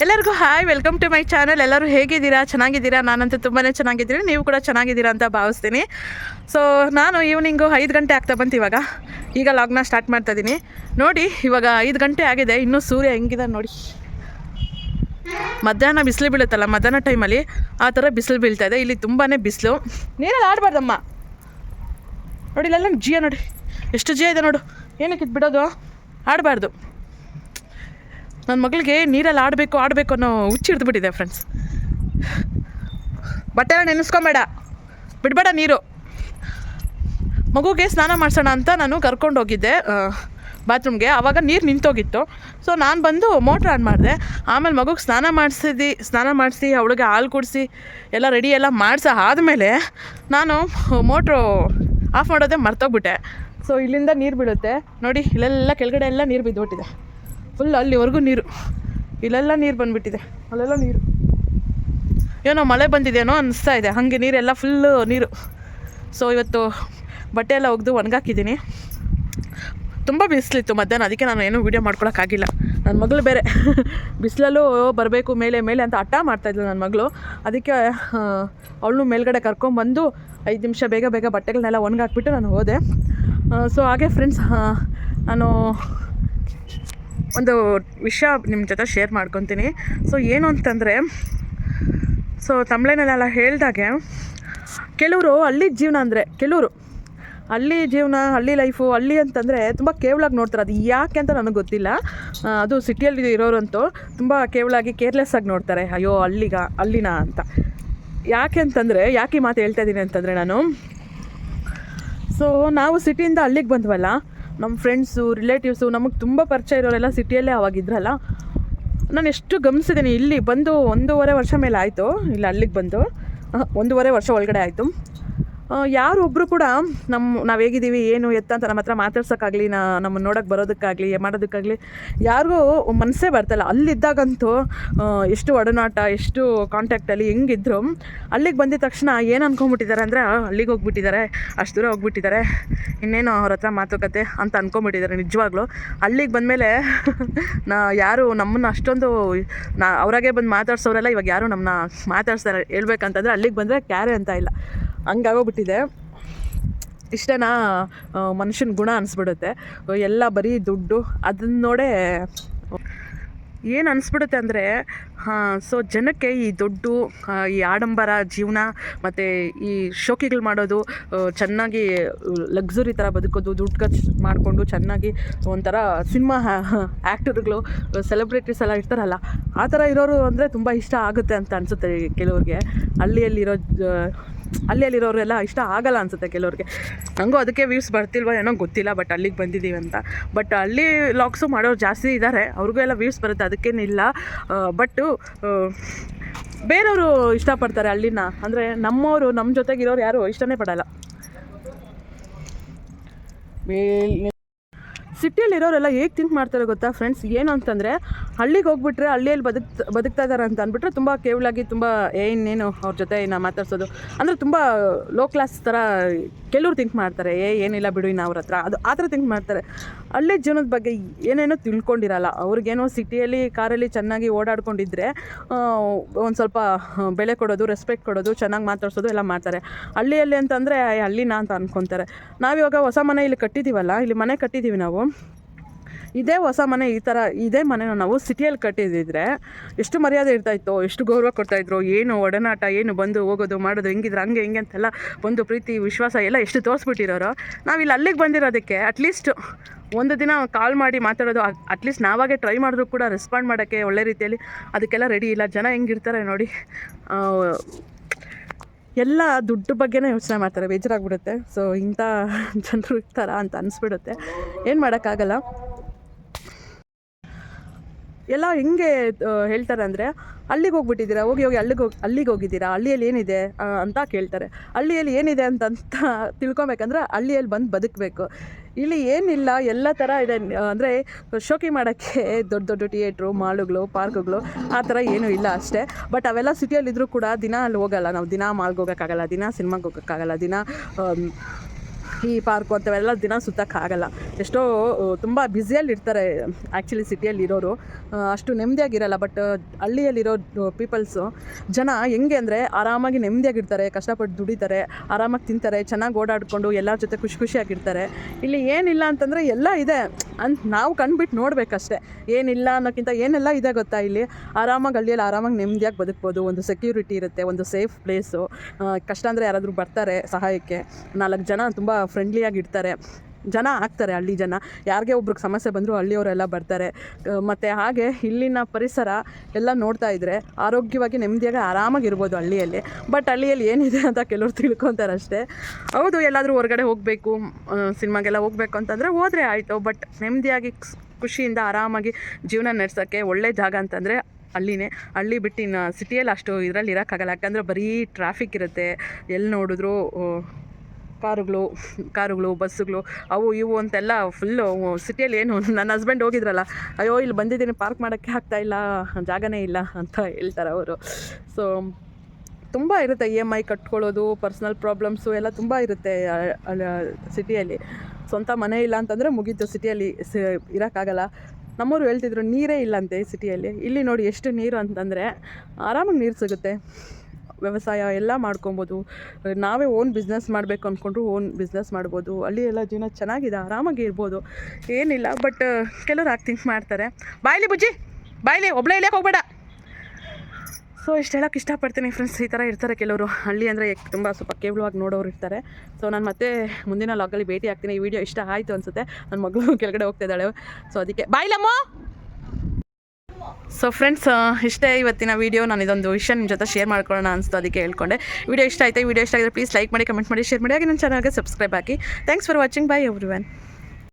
ಎಲ್ಲರಿಗೂ hi welcome to my channel ಎಲ್ಲರೂ ಹೇಗಿದ್ದೀರಾ? ಚೆನ್ನಾಗಿದ್ದೀರಾ? ನಾನಂತೂ ತುಂಬಾ ಚೆನ್ನಾಗಿದ್ದೀನಿ. ನೀವು ಕೂಡ ಚೆನ್ನಾಗಿದ್ದೀರಾ ಅಂತ ಭಾವಿಸ್ತೀನಿ. ಸೊ ನಾನು ಈವ್ನಿಂಗು ಐದು ಗಂಟೆ ಆಗ್ತಾ ಬಂತು ಇವಾಗ. ಈಗ ಲಾಗ್ನ ಸ್ಟಾರ್ಟ್ ಮಾಡ್ತಾ ಇದ್ದೀನಿ ನೋಡಿ, ಇವಾಗ ಐದು ಗಂಟೆ ಆಗಿದೆ. ಇನ್ನೂ ಸೂರ್ಯ ಹೆಂಗಿದೆ ನೋಡಿ. ಮಧ್ಯಾಹ್ನ ಬಿಸಿಲು ಬೀಳುತ್ತಲ್ಲ, ಮಧ್ಯಾಹ್ನ ಟೈಮಲ್ಲಿ ಆ ಥರ ಬಿಸಿಲು ಬೀಳ್ತಾ ಇದೆ. ಇಲ್ಲಿ ತುಂಬಾ ಬಿಸಿಲು. ನೀರಲ್ಲಿ ಆಡಬಾರ್ದಮ್ಮ. ನೋಡಿ, ಇಲ್ಲೆಲ್ಲ ಜಿಯ ನೋಡಿ. ಎಷ್ಟು ಜಿಯ ಇದೆ ನೋಡು. ಏನಕ್ಕೆ ಇದು ಬಿಡೋದು? ಆಡಬಾರ್ದು. ನನ್ನ ಮಗಳಿಗೆ ನೀರಲ್ಲಿ ಆಡಬೇಕು ಆಡಬೇಕು ಅನ್ನೋ ಹುಚ್ಚು ಹಿಡಿದ್ಬಿಟ್ಟಿದೆ ಫ್ರೆಂಡ್ಸ್ ಬಟ್ಟೆ ನೆನೆಸ್ಕೊಂಬೇಡ. ಬಿಡಬೇಡ ನೀರು. ಮಗುಗೆ ಸ್ನಾನ ಮಾಡಿಸೋಣ ಅಂತ ನಾನು ಕರ್ಕೊಂಡು ಹೋಗಿದ್ದೆ ಬಾತ್ರೂಮ್ಗೆ. ಆವಾಗ ನೀರು ನಿಂತೋಗಿತ್ತು. ಸೊ ನಾನು ಬಂದು ಮೋಟ್ರ್ ಆನ್ ಮಾಡಿದೆ. ಆಮೇಲೆ ಮಗುಗೆ ಸ್ನಾನ ಮಾಡಿಸಿದ್ದು ಸ್ನಾನ ಮಾಡಿಸಿ, ಅವಳಿಗೆ ಹಾಲು ಕುಡಿಸಿ, ಎಲ್ಲ ರೆಡಿ ಎಲ್ಲ ಮಾಡಿಸ ಆದಮೇಲೆ ನಾನು ಮೋಟ್ರು ಆಫ್ ಮಾಡೋದೇ ಮರ್ತೋಗ್ಬಿಟ್ಟೆ. ಸೊ ಇಲ್ಲಿಂದ ನೀರು ಬಿಡುತ್ತೆ ನೋಡಿ, ಇಲ್ಲೆಲ್ಲ ಕೆಳಗಡೆ ಎಲ್ಲ ನೀರು ಬಿದ್ದುಬಿಟ್ಟಿದೆ. ಫುಲ್ ಅಲ್ಲಿವರೆಗೂ ನೀರು. ಇಲ್ಲೆಲ್ಲ ನೀರು ಬಂದುಬಿಟ್ಟಿದೆ. ಅಲ್ಲೆಲ್ಲ ನೀರು. ಏನೋ ಮಳೆ ಬಂದಿದೆಯೇನೋ ಅನಿಸ್ತಾ ಇದೆ. ಹಾಗೆ ನೀರೆಲ್ಲ ಫುಲ್ಲು ನೀರು. ಸೊ ಇವತ್ತು ಬಟ್ಟೆ ಎಲ್ಲ ಒಗೆದು ಒಣಗಾಕಿದ್ದೀನಿ. ತುಂಬ ಬಿಸಿಲಿತ್ತು ಮಧ್ಯಾಹ್ನ. ಅದಕ್ಕೆ ನಾನು ಏನೂ ವೀಡಿಯೋ ಮಾಡ್ಕೊಳಕ್ಕಾಗಿಲ್ಲ. ನನ್ನ ಮಗಳು ಬೇರೆ. ಬಿಸಿಲಲ್ಲೂ ಬರಬೇಕು, ಮೇಲೆ ಮೇಲೆ ಅಂತ ಹಠ ಮಾಡ್ತಾಯಿದ್ಲು ನನ್ನ ಮಗಳು. ಅದಕ್ಕೆ ಅವಳು ಮೇಲ್ಗಡೆ ಕರ್ಕೊಂಬಂದು ಐದು ನಿಮಿಷ ಬೇಗ ಬೇಗ ಬಟ್ಟೆಗಳನ್ನೆಲ್ಲ ಒಣಗಾಕ್ಬಿಟ್ಟು ನಾನು ಹೋದೆ. ಸೊ ಹಾಗೆ ಫ್ರೆಂಡ್ಸ್ ನಾನು ಒಂದು ವಿಷಯ ನಿಮ್ಮ ಜೊತೆ ಶೇರ್ ಮಾಡ್ಕೊತೀನಿ. ಸೊ ಏನು ಅಂತಂದರೆ ಸೊ ತಮಿಳಿನಲ್ಲೆಲ್ಲ ಹೇಳಿದಾಗೆ, ಕೆಲವರು ಹಳ್ಳಿ ಜೀವನ ಅಂದರೆ, ಕೆಲವರು ಹಳ್ಳಿ ಜೀವನ, ಹಳ್ಳಿ ಲೈಫು ಹಳ್ಳಿ ಅಂತಂದರೆ ತುಂಬ ಕೇವಲಾಗಿ ನೋಡ್ತಾರೆ. ಅದು ಯಾಕೆ ಅಂತ ನನಗೆ ಗೊತ್ತಿಲ್ಲ. ಅದು ಸಿಟಿಯಲ್ಲಿ ಇರೋರಂತೂ ತುಂಬ ಕೇವಲಾಗಿ ಕೇರ್ಲೆಸ್ ಆಗಿ ನೋಡ್ತಾರೆ. ಅಯ್ಯೋ, ಹಳ್ಳಿಗ, ಹಳ್ಳಿನ ಅಂತ. ಯಾಕೆ ಅಂತಂದರೆ, ಯಾಕೆ ಮಾತು ಹೇಳ್ತಾ ಇದ್ದೀನಿ ಅಂತಂದರೆ ನಾನು ಸೊ ನಾವು ಸಿಟಿಯಿಂದ ಹಳ್ಳಿಗೆ ಬಂದ್ವಲ್ಲ ನಮ್ಮ ಫ್ರೆಂಡ್ಸು ರಿಲೇಟಿವ್ಸು ನಮಗೆ ತುಂಬ ಪರಿಚಯ ಇರೋರೆಲ್ಲ ಸಿಟಿಯಲ್ಲೇ ಅವಾಗಿದ್ರಲ್ಲ. ನಾನು ಎಷ್ಟು ಗಮನಿಸಿದ್ದೀನಿ ಇಲ್ಲಿ ಬಂದು ಒಂದೂವರೆ ವರ್ಷ ಮೇಲೆ ಆಯಿತು, ಇಲ್ಲಿ ಅಲ್ಲಿಗೆ ಬಂದು. ಒಂದೂವರೆ ವರ್ಷ ಒಳಗಡೆ ಆಯಿತು. ಯಾರೊಬ್ಬರು ಕೂಡ ನಮ್ಮ ನಾವು ಹೇಗಿದ್ದೀವಿ, ಏನು ಎತ್ತ ಅಂತ ನಮ್ಮ ಹತ್ರ ಮಾತಾಡ್ಸೋಕ್ಕಾಗಲಿ, ನಾ, ನಮ್ಮನ್ನು ನೋಡೋಕೆ ಬರೋದಕ್ಕಾಗಲಿ ಮಾಡೋದಕ್ಕಾಗಲಿ, ಯಾರಿಗೂ ಮನಸ್ಸೇ ಬರ್ತಾಯಿಲ್ಲ ಅಲ್ಲಿದ್ದಾಗಂತೂ ಎಷ್ಟು ಒಡನಾಟ, ಎಷ್ಟು ಕಾಂಟ್ಯಾಕ್ಟಲ್ಲಿ ಹೆಂಗಿದ್ರು, ಅಲ್ಲಿಗೆ ಬಂದಿದ ತಕ್ಷಣ ಏನು ಅಂದ್ಕೊಂಬಿಟ್ಟಿದ್ದಾರೆ ಅಂದರೆ ಅಲ್ಲಿಗೆ ಹೋಗ್ಬಿಟ್ಟಿದ್ದಾರೆ, ಅಷ್ಟು ದೂರ ಹೋಗ್ಬಿಟ್ಟಿದ್ದಾರೆ, ಇನ್ನೇನು ಅವ್ರ ಹತ್ರ ಮಾತುಕತೆ ಅಂತ ಅಂದ್ಕೊಂಬಿಟ್ಟಿದ್ದಾರೆ ನಿಜವಾಗ್ಲೂ. ಅಲ್ಲಿಗೆ ಬಂದಮೇಲೆ, ನಾ, ಯಾರು ನಮ್ಮನ್ನು ಅಷ್ಟೊಂದು, ನಾ, ಅವರಾಗೆ ಬಂದು ಮಾತಾಡ್ಸೋರೆಲ್ಲ ಇವಾಗ ಯಾರು ನಮ್ಮನ್ನ ಮಾತಾಡ್ಸ್ತಾರೆ, ಹೇಳ್ಬೇಕಂತಂದರೆ ಅಲ್ಲಿಗೆ ಬಂದರೆ ಕ್ಯಾರೆ ಅಂತ ಇಲ್ಲ. ಹಂಗಾಗೋಗ್ಬಿಟ್ಟಿದೆ. ಇಷ್ಟೇನಾ ಮನುಷ್ಯನ ಗುಣ ಅನಿಸ್ಬಿಡುತ್ತೆ. ಎಲ್ಲ ಬರೀ ದುಡ್ಡು ಅದನ್ನ ನೋಡೇ ಏನು ಅನಿಸ್ಬಿಡುತ್ತೆ ಅಂದರೆ ಸೊ ಜನಕ್ಕೆ ಈ ದುಡ್ಡು ಈ ಆಡಂಬರ ಜೀವನ ಮತ್ತು ಈ ಶೋಕಿಗಳು ಮಾಡೋದು ಚೆನ್ನಾಗಿ ಲಗ್ಸುರಿ ಥರ ಬದುಕೋದು, ದುಡ್ಡು ಖರ್ಚು ಮಾಡಿಕೊಂಡು ಚೆನ್ನಾಗಿ ಒಂಥರ ಸಿನಿಮಾ ಆ್ಯಕ್ಟರ್ಗಳು ಸೆಲೆಬ್ರಿಟೀಸ್ ಎಲ್ಲ ಇರ್ತಾರಲ್ಲ, ಆ ಥರ ಇರೋರು ಅಂದರೆ ತುಂಬ ಇಷ್ಟ ಆಗುತ್ತೆ ಅಂತ ಅನಿಸುತ್ತೆ ಕೆಲವ್ರಿಗೆ. ಹಳ್ಳಿಯಲ್ಲಿರೋ ಜ- ಹಳ್ಳಿಯಲ್ಲಿರೋರೆಲ್ಲ ಇಷ್ಟ ಆಗಲ್ಲ ಅನ್ಸುತ್ತೆ ಕೆಲವ್ರಿಗೆ. ನನಗೂ ಅದಕ್ಕೆ ವ್ಯೂಸ್ ಬರ್ತಿಲ್ವಾ ಏನೋ ಗೊತ್ತಿಲ್ಲ ಬಟ್ ಅಲ್ಲಿಗೆ ಬಂದಿದ್ದೀವಿ ಅಂತ. ಬಟ್ ಅಲ್ಲಿ ಲಾಕ್ಸು ಮಾಡೋರು ಜಾಸ್ತಿ ಇದ್ದಾರೆ ಅವ್ರಿಗೂ ಎಲ್ಲ ವ್ಯೂಸ್ ಬರುತ್ತೆ, ಅದಕ್ಕೇನಿಲ್ಲ. ಬಟ್ಟು ಬೇರೆಯವರು ಇಷ್ಟಪಡ್ತಾರೆ ಹಳ್ಳಿನ ಅಂದರೆ ನಮ್ಮವರು ನಮ್ಮ ಜೊತೆಗಿರೋರು ಯಾರು ಇಷ್ಟನೇ ಪಡಲ್ಲ. ಸಿಟಿಯಲ್ಲಿರೋರೆಲ್ಲ ಹೇಗೆ ಥಿಂಕ್ ಮಾಡ್ತಾರೆ ಗೊತ್ತಾ ಫ್ರೆಂಡ್ಸ್ ಏನು ಅಂತಂದರೆ, ಹಳ್ಳಿಗೆ ಹೋಗ್ಬಿಟ್ರೆ ಹಳ್ಳಿಯಲ್ಲಿ ಬದುಕ್ ಬದುಕ್ತಾ ಇದ್ದಾರೆ ಅಂತ ಅಂದ್ಬಿಟ್ರೆ ತುಂಬ ಕೇವಲಾಗಿ ತುಂಬ ಏನೇನು ಅವ್ರ ಜೊತೆ ಏನು ಮಾತಾಡ್ಸೋದು. ಅಂದರೆ ತುಂಬ ಲೋ ಕ್ಲಾಸ್ ಥರ ಕೆಲವ್ರು ಥಿಂಕ್ ಮಾಡ್ತಾರೆ, ಏ, ಏನಿಲ್ಲ ಬಿಡು ಇನ್ನು ಅವ್ರ ಹತ್ರ. ಅದು ಆ ಥರ ಥಿಂಕ್ ಮಾಡ್ತಾರೆ. ಹಳ್ಳಿ ಜೀವನದ ಬಗ್ಗೆ ಏನೇನೋ ತಿಳ್ಕೊಂಡಿರಲ್ಲ. ಅವ್ರಿಗೇನೋ ಸಿಟಿಯಲ್ಲಿ, ಕಾರಲ್ಲಿ ಚೆನ್ನಾಗಿ ಓಡಾಡ್ಕೊಂಡಿದ್ರೆ ಒಂದು ಸ್ವಲ್ಪ ಬೆಲೆ ಕೊಡೋದು ರೆಸ್ಪೆಕ್ಟ್ ಕೊಡೋದು, ಚೆನ್ನಾಗಿ ಮಾತಾಡ್ಸೋದು ಎಲ್ಲ ಮಾಡ್ತಾರೆ. ಹಳ್ಳಿಯಲ್ಲಿ ಅಂತಂದರೆ ಹಳ್ಳಿನ ಅಂತ ಅನ್ಕೊತಾರೆ. ನಾವಿವಾಗ ಹೊಸ ಮನೆ ಇಲ್ಲಿ ಕಟ್ಟಿದ್ದೀವಲ್ಲ ಇಲ್ಲಿ ಮನೆ ಕಟ್ಟಿದ್ದೀವಿ ನಾವು. ಇದೇ ಹೊಸ ಮನೆ, ಈ ಥರ ಇದೇ ಮನೆನ ನಾವು ಸಿಟಿಯಲ್ಲಿ ಕಟ್ಟಿದಿದ್ರೆ, ಎಷ್ಟು ಮರ್ಯಾದೆ ಇರ್ತಾಯಿತ್ತು ಎಷ್ಟು ಗೌರವ ಕೊಡ್ತಾಯಿದ್ರು ಏನು ಒಡನಾಟ, ಏನು ಬಂದು ಹೋಗೋದು, ಮಾಡೋದು, ಹೆಂಗಿದ್ರು, ಹಂಗೆ, ಹಿಂಗೆ ಅಂತೆಲ್ಲ ಒಂದು ಪ್ರೀತಿ, ವಿಶ್ವಾಸ ಎಲ್ಲ ಎಷ್ಟು ತೋರಿಸ್ಬಿಟ್ಟಿರೋರು, ನಾವು ಇಲ್ಲಿ ಅಲ್ಲಿಗೆ ಬಂದಿರೋದಕ್ಕೆ ಅಟ್ಲೀಸ್ಟ್ ಒಂದು ದಿನ ಕಾಲ್ ಮಾಡಿ ಮಾತಾಡೋದು ಅಟ್ಲೀಸ್ಟ್ ನಾವಾಗೆ ಟ್ರೈ ಮಾಡಿದ್ರು ಕೂಡ ರೆಸ್ಪಾಂಡ್ ಮಾಡೋಕ್ಕೆ ಒಳ್ಳೆ ರೀತಿಯಲ್ಲಿ ಅದಕ್ಕೆಲ್ಲ ರೆಡಿ ಇಲ್ಲ. ಜನ ಹೆಂಗಿರ್ತಾರೆ ನೋಡಿ. ಎಲ್ಲ ದುಡ್ಡು ಬಗ್ಗೆನೇ ಯೋಚನೆ ಮಾಡ್ತಾರೆ. ಬೇಜಾರಾಗ್ಬಿಡುತ್ತೆ. ಸೊ ಇಂಥ ಜನರು ಇರ್ತಾರ ಅಂತ ಅನಿಸ್ಬಿಡುತ್ತೆ. ಏನು ಮಾಡೋಕ್ಕಾಗಲ್ಲ. ಎಲ್ಲ ಹೆಂಗೆ ಹೇಳ್ತಾರೆ ಅಂದರೆ, ಅಲ್ಲಿಗೆ ಹೋಗ್ಬಿಟ್ಟಿದ್ದೀರಾ? ಹೋಗಿ ಹೋಗಿ ಅಲ್ಲಿಗೆ ಹೋಗಿ, ಅಲ್ಲಿಗೆ ಹೋಗಿದ್ದೀರಾ? ಹಳ್ಳಿಯಲ್ಲಿ ಏನಿದೆ? ಅಂತ ಕೇಳ್ತಾರೆ. ಹಳ್ಳಿಯಲ್ಲಿ ಏನಿದೆ ಅಂತ ಅಂತ ತಿಳ್ಕೊಬೇಕಂದ್ರೆ, ಹಳ್ಳಿಯಲ್ಲಿ ಬಂದು ಬದುಕಬೇಕು. ಇಲ್ಲಿ ಏನಿಲ್ಲ, ಎಲ್ಲ ಥರ ಇದೆ. ಅಂದರೆ, ಶೋಕಿ ಮಾಡೋಕ್ಕೆ ದೊಡ್ಡ ದೊಡ್ಡ ಥಿಯೇಟ್ರು ಮಾಲುಗಳು ಪಾರ್ಕ್ಗಳು ಆ ಥರ ಏನೂ ಇಲ್ಲ ಅಷ್ಟೇ. ಬಟ್ ಅವೆಲ್ಲ ಸಿಟಿಯಲ್ಲಿದ್ದರೂ ಕೂಡ ದಿನ ಅಲ್ಲಿ ಹೋಗಲ್ಲ. ನಾವು ದಿನ ಮಾಲ್ಗೆ ಹೋಗೋಕ್ಕಾಗಲ್ಲ, ದಿನ ಸಿನಿಮಾಗೆ ಹೋಗೋಕ್ಕಾಗಲ್ಲ, ದಿನ ಈ ಪಾರ್ಕು ಅಂತವೆಲ್ಲ ದಿನ ಸುತ್ತಕ್ಕಾಗಲ್ಲ ಎಷ್ಟೋ ತುಂಬ ಬ್ಯುಸಿಯಲ್ಲಿ ಇರ್ತಾರೆ ಆ್ಯಕ್ಚುಲಿ ಸಿಟಿಯಲ್ಲಿ ಇರೋರು ಅಷ್ಟು ನೆಮ್ಮದಿಯಾಗಿರಲ್ಲ, ಬಟ್ ಹಳ್ಳಿಯಲ್ಲಿರೋ ಪೀಪಲ್ಸು, ಜನ ಹೆಂಗೆ ಅಂದರೆ ಆರಾಮಾಗಿ ನೆಮ್ಮದಿಯಾಗಿರ್ತಾರೆ, ಕಷ್ಟಪಟ್ಟು ದುಡಿತಾರೆ, ಆರಾಮಾಗಿ ತಿಂತಾರೆ, ಚೆನ್ನಾಗಿ ಓಡಾಡಿಕೊಂಡು ಎಲ್ಲರ ಜೊತೆ ಖುಷಿ ಖುಷಿಯಾಗಿರ್ತಾರೆ. ಇಲ್ಲಿ ಏನಿಲ್ಲ ಅಂತಂದರೆ ಎಲ್ಲ ಇದೆ ಅಂತ ನಾವು ಕಂಡುಬಿಟ್ಟು ನೋಡಬೇಕಷ್ಟೆ. ಏನಿಲ್ಲ ಅನ್ನೋಕ್ಕಿಂತ ಏನೆಲ್ಲ ಇದೆ ಗೊತ್ತಾ ಇಲ್ಲಿ? ಆರಾಮಾಗಿ ಹಳ್ಳಿಯಲ್ಲಿ ಆರಾಮಾಗಿ ನೆಮ್ಮದಿಯಾಗಿ ಬದುಕ್ಬೋದು, ಒಂದು ಸೆಕ್ಯೂರಿಟಿ ಇರುತ್ತೆ, ಒಂದು ಸೇಫ್ ಪ್ಲೇಸು ಕಷ್ಟ ಅಂದರೆ ಯಾರಾದರೂ ಬರ್ತಾರೆ ಸಹಾಯಕ್ಕೆ. ನಾಲ್ಕು ಜನ ತುಂಬ ಫ್ರೆಂಡ್ಲಿಯಾಗಿ ಇರ್ತಾರೆ ಜನ ಆಗ್ತಾರೆ ಹಳ್ಳಿ ಜನ. ಯಾರಿಗೆ ಒಬ್ರಿಗೆ ಸಮಸ್ಯೆ ಬಂದರೂ ಹಳ್ಳಿಯವರೆಲ್ಲ ಬರ್ತಾರೆ. ಮತ್ತು ಹಾಗೆ ಇಲ್ಲಿನ ಪರಿಸರ ಎಲ್ಲ ನೋಡ್ತಾ ಇದ್ದರೆ ಆರೋಗ್ಯವಾಗಿ ನೆಮ್ಮದಿಯಾಗಿ ಆರಾಮಾಗಿರ್ಬೋದು ಹಳ್ಳಿಯಲ್ಲಿ. ಬಟ್ ಹಳ್ಳಿಯಲ್ಲಿ ಏನಿದೆ ಅಂತ ಕೆಲವರು ತಿಳ್ಕೊತಾರೆ ಅಷ್ಟೇ ಹೌದು, ಎಲ್ಲಾದರೂ ಹೊರಗಡೆ ಹೋಗಬೇಕು ಸಿನಿಮಾಗೆಲ್ಲ ಹೋಗಬೇಕು ಅಂತಂದರೆ ಹೋದರೆ ಆಯಿತು. ಬಟ್ ನೆಮ್ಮದಿಯಾಗಿ ಖುಷಿಯಿಂದ ಆರಾಮಾಗಿ ಜೀವನ ನಡೆಸೋಕ್ಕೆ ಒಳ್ಳೆ ಜಾಗ ಅಂತಂದರೆ ಹಳ್ಳಿನೇ. ಹಳ್ಳಿ ಬಿಟ್ಟು ಇನ್ನು ಸಿಟಿಯಲ್ಲಿ ಅಷ್ಟು ಇದರಲ್ಲಿ ಇರೋಕ್ಕಾಗಲ್ಲ. ಯಾಕಂದರೆ ಬರೀ ಟ್ರಾಫಿಕ್ ಇರುತ್ತೆ. ಎಲ್ಲಿ ನೋಡಿದ್ರೂ ಕಾರುಗಳು ಕಾರುಗಳು, ಬಸ್ಸುಗಳು, ಅವು ಇವು ಅಂತೆಲ್ಲ ಫುಲ್ಲು ಸಿಟಿಯಲ್ಲಿ ಏನು ನನ್ನ ಹಸ್ಬೆಂಡ್ ಹೋಗಿದ್ರಲ್ಲ, ಅಯ್ಯೋ ಇಲ್ಲಿ ಬಂದಿದ್ದೀನಿ ಪಾರ್ಕ್ ಮಾಡೋಕ್ಕೆ ಆಗ್ತಾಯಿಲ್ಲ ಇಲ್ಲ, ಜಾಗನೇ ಇಲ್ಲ ಅಂತ ಹೇಳ್ತಾರೆ ಅವರು. ಸೊ ತುಂಬ ಇರುತ್ತೆ ಇ ಎಂ ಐ ಕಟ್ಕೊಳ್ಳೋದು ಪರ್ಸ್ನಲ್ ಪ್ರಾಬ್ಲಮ್ಸು ಎಲ್ಲ ತುಂಬ ಇರುತ್ತೆ ಸಿಟಿಯಲ್ಲಿ ಸ್ವಂತ ಮನೆ ಇಲ್ಲ ಅಂತಂದರೆ ಮುಗೀತು ಸಿಟಿಯಲ್ಲಿ ಸಿ, ಇರೋಕ್ಕಾಗಲ್ಲ. ನಮ್ಮವರು ಹೇಳ್ತಿದ್ರು, ನೀರೇ ಇಲ್ಲಂತೆ ಸಿಟಿಯಲ್ಲಿ ಇಲ್ಲಿ ನೋಡಿ ಎಷ್ಟು ನೀರು ಅಂತಂದರೆ ಆರಾಮಾಗಿ ನೀರು ಸಿಗುತ್ತೆ. ವ್ಯವಸಾಯ ಎಲ್ಲ ಮಾಡ್ಕೊಬೋದು. ನಾವೇ ಓನ್ ಬಿಸ್ನೆಸ್ ಮಾಡಬೇಕು ಅಂದ್ಕೊಂಡ್ರು ಓನ್ ಬಿಸ್ನೆಸ್ ಮಾಡ್ಬೋದು. ಅಲ್ಲಿ ಎಲ್ಲ ಜೀವನ ಚೆನ್ನಾಗಿದೆ, ಆರಾಮಾಗಿ ಇರ್ಬೋದು. ಏನಿಲ್ಲ ಬಟ್ ಕೆಲವ್ರು ಆಗಿ ಥಿಂಕ್ ಮಾಡ್ತಾರೆ. ಬಾಯ್ಲಿ ಬುಜ್ಜಿ ಬಾಯ್ಲಿ ಒಬ್ಳೆ ಇಲ್ಲೇ ಹೋಗ್ಬೇಡ. ಸೊ ಇಷ್ಟು ಹೇಳೋಕೆ ಇಷ್ಟಪಡ್ತೀನಿ ಫ್ರೆಂಡ್ಸ್ ಈ ಥರ ಇರ್ತಾರೆ ಕೆಲವರು. ಹಳ್ಳಿ ಅಂದರೆ ತುಂಬ ಸ್ವಲ್ಪ ಕೇವಲವಾಗಿ ನೋಡೋರು ಇರ್ತಾರೆ. ಸೊ ನಾನು ಮತ್ತೆ ಮುಂದಿನ ಲಾಗಲ್ಲಿ ಭೇಟಿ ಆಗ್ತೀನಿ. ಈ ವಿಡಿಯೋ ಇಷ್ಟ ಆಯಿತು ಅನಿಸುತ್ತೆ. ನನ್ನ ಮಗಳು ಕೆಳಗಡೆ ಹೋಗ್ತಾ ಇದ್ದಾಳೆ. ಸೊ ಅದಕ್ಕೆ ಬಾಯ್ಲಮ್ಮ ಸೊ ಫ್ರೆಂಡ್ಸ್ ಇಷ್ಟೇ ಇವತ್ತಿನ ವೀಡಿಯೋ ನಾನು ಇದೊಂದು ವಿಷಯ ನಿಮ್ಮ ಜೊತೆ ಶೇರ್ ಮಾಡ್ಕೊಳ್ಳೋಣ ಅನಿಸ್ತು ಅದಕ್ಕೆ ಹೇಳ್ಕೊಂಡೆ. ವೀಡಿಯೋ ಇಷ್ಟ ಆಯಿತು? ವೀಡಿಯೋ ಇಷ್ಟ ಆಗಿದ್ರೆ ಪ್ಲೀಸ್ ಲೈಕ್ ಮಾಡಿ ಕಮೆಂಟ್ ಮಾಡಿ ಶೇರ್ ಮಾಡಿ. ಹಾಗೆ ನನ್ನ ಚಾನಲ್ಗೆ subscribe hockey. Thanks for watching bye every